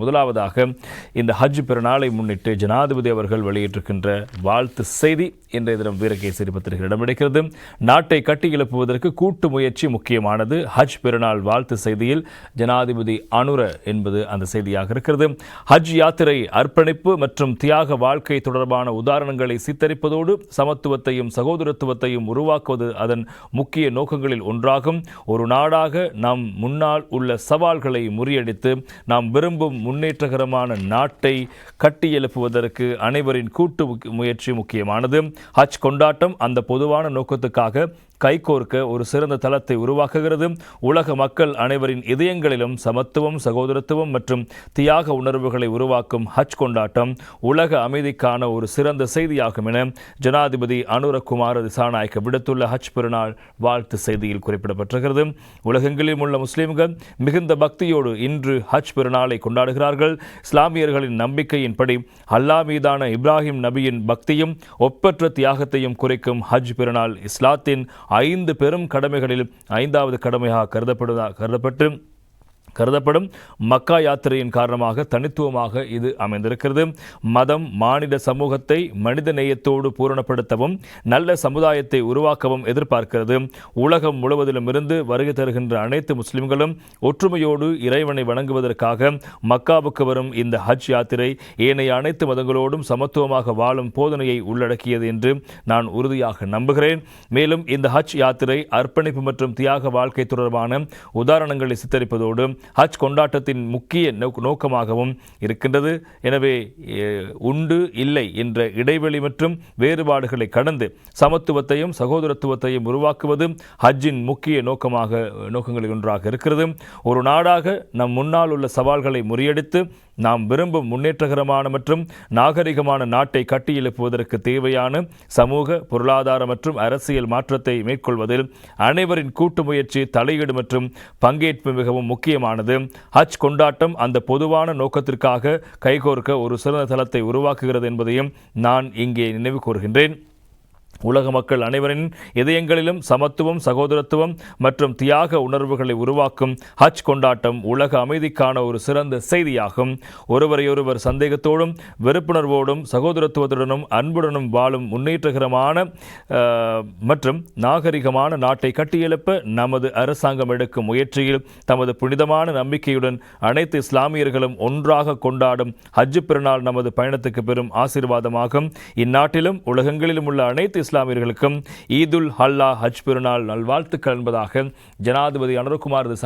முதலாவதாக இந்த ஹஜ் பெருநாளை முன்னிட்டு ஜனாதிபதி அவர்கள் வெளியிட்டிருக்கின்ற வாழ்த்து செய்தி இன்றைய தினம் வீரகேசரி பத்திரிகை இடம்பிடிக்கிறது நாட்டை கட்டி எழுப்புவதற்கு கூட்டு முயற்சி முக்கியமானது. ஹஜ் பெருநாள் வாழ்த்து செய்தியில் ஜனாதிபதி அனுர என்பது அந்த செய்தியாக இருக்கிறது. ஹஜ் யாத்திரை அர்ப்பணிப்பு மற்றும் தியாக வாழ்க்கை தொடர்பான உதாரணங்களை சித்தரிப்பதோடு சமத்துவத்தையும் சகோதரத்துவத்தையும் உருவாக்குவது அதன் முக்கிய நோக்கங்களில் ஒன்றாகும். ஒரு நாடாக நாம் முன்னால் உள்ள சவால்களை முறியடித்து நாம் விரும்பும் முன்னேற்றகரமான நாட்டை கட்டியெழுப்புவதற்கு அனைவரின் கூட்டு முயற்சி முக்கியமானது. ஹஜ் கொண்டாட்டம் அந்த பொதுவான நோக்கத்துக்காக கைகோர்க்க ஒரு சிறந்த தளத்தை உருவாக்குகிறது. உலக மக்கள் அனைவரின் இதயங்களிலும் சமத்துவம் சகோதரத்துவம் மற்றும் தியாக உணர்வுகளை உருவாக்கும் ஹஜ் கொண்டாட்டம் உலக அமைதிக்கான ஒரு சிறந்த செய்தியாகும் என ஜனாதிபதி அனுரகுமார திசாநாயக்க விடுத்துள்ள ஹஜ் பெருநாள் வாழ்த்து செய்தியில் குறிப்பிடப்பட்டிருக்கிறது. உலகெங்கிலும் உள்ள முஸ்லிம்கள் மிகுந்த பக்தியோடு இன்று ஹஜ் பெருநாளை கொண்டாடுகிறார்கள் இஸ்லாமியர்களின் நம்பிக்கையின்படி அல்லாஹ் மீதான இப்ராஹிம் நபியின் பக்தியும் ஒப்பற்ற தியாகத்தையும் குறிக்கும் ஹஜ் பெருநாள் இஸ்லாத்தின் ஐந்து பெரும் கடமைகளில் ஐந்தாவது கடமையாக கருதப்படுதா கருதப்பட்டு கருதப்படும். மக்கா யாத்திரையின் காரணமாக தனித்துவமாக இது அமைந்திருக்கிறது. மதம் மாநில சமூகத்தை மனித நேயத்தோடு பூரணப்படுத்தவும் நல்ல சமுதாயத்தை உருவாக்கவும் எதிர்பார்க்கிறது. உலகம் முழுவதிலும் இருந்து வருகை தருகின்ற அனைத்து முஸ்லிம்களும் ஒற்றுமையோடு இறைவனை வணங்குவதற்காக மக்காவுக்கு வரும் இந்த ஹஜ் யாத்திரை ஏனைய அனைத்து மதங்களோடும் சமத்துவமாக வாழும் போதனையை உள்ளடக்கியது என்று நான் உறுதியாக நம்புகிறேன். மேலும் இந்த ஹஜ் யாத்திரை அர்ப்பணிப்பு மற்றும் தியாக வாழ்க்கை தொடர்பான உதாரணங்களை சித்தரிப்பதோடு ஹஜ் கொண்டாட்டத்தின் முக்கிய நோக்கமாகவும் இருக்கின்றது. எனவே உண்டு இல்லை என்ற இடைவெளி மற்றும் வேறுபாடுகளை கடந்து சமத்துவத்தையும் சகோதரத்துவத்தையும் உருவாக்குவது ஹஜ்ஜின் முக்கிய நோக்கமாக நோக்கங்களில் ஒன்றாக இருக்கிறது. ஒரு நாடாக நம் முன்னால் உள்ள சவால்களை முறியடித்து நாம் விரும்பும் முன்னேற்றகரமான மற்றும் நாகரிகமான நாட்டை கட்டியெழுப்புவதற்கு தேவையான சமூக பொருளாதார மற்றும் அரசியல் மாற்றத்தை மேற்கொள்வதில் அனைவரின் கூட்டு முயற்சி தலையீடு மற்றும் பங்கேற்பு மிகவும் முக்கியமானது. ஹஜ் கொண்டாட்டம் அந்த பொதுவான நோக்கத்திற்காக கைகோர்க்க ஒரு சிறந்த தளத்தை உருவாக்குகிறது என்பதையும் நான் இங்கே நினைவு கூறுகின்றேன். உலக மக்கள் அனைவரின் இதயங்களிலும் சமத்துவம் சகோதரத்துவம் மற்றும் தியாக உணர்வுகளை உருவாக்கும் ஹஜ் கொண்டாட்டம் உலக அமைதிக்கான ஒரு சிறந்த செய்தியாகும். ஒருவரையொருவர் சந்தேகத்தோடும் வெறுப்புணர்வோடும் சகோதரத்துவத்துடனும் அன்புடனும் வாழும் முன்னேற்றகரமான மற்றும் நாகரிகமான நாட்டை கட்டியெழுப்ப நமது அரசாங்கம் எடுக்கும் முயற்சியில் தமது புனிதமான நம்பிக்கையுடன் அனைத்து இஸ்லாமியர்களும் ஒன்றாக கொண்டாடும் ஹஜ் பெருநாள் நமது பயணத்துக்கு பெரும் ஆசீர்வாதமாகும். இந்நாட்டிலும் உலகங்களிலும் உள்ள அனைத்து இஸ்லாமியர்களுக்கும் ஈதுல் ஹல்லா ஹஜ் பெருநாள் நல்வாழ்த்துக்கள் என்பதாக ஜனாதிபதி அனுரகுமார் திசா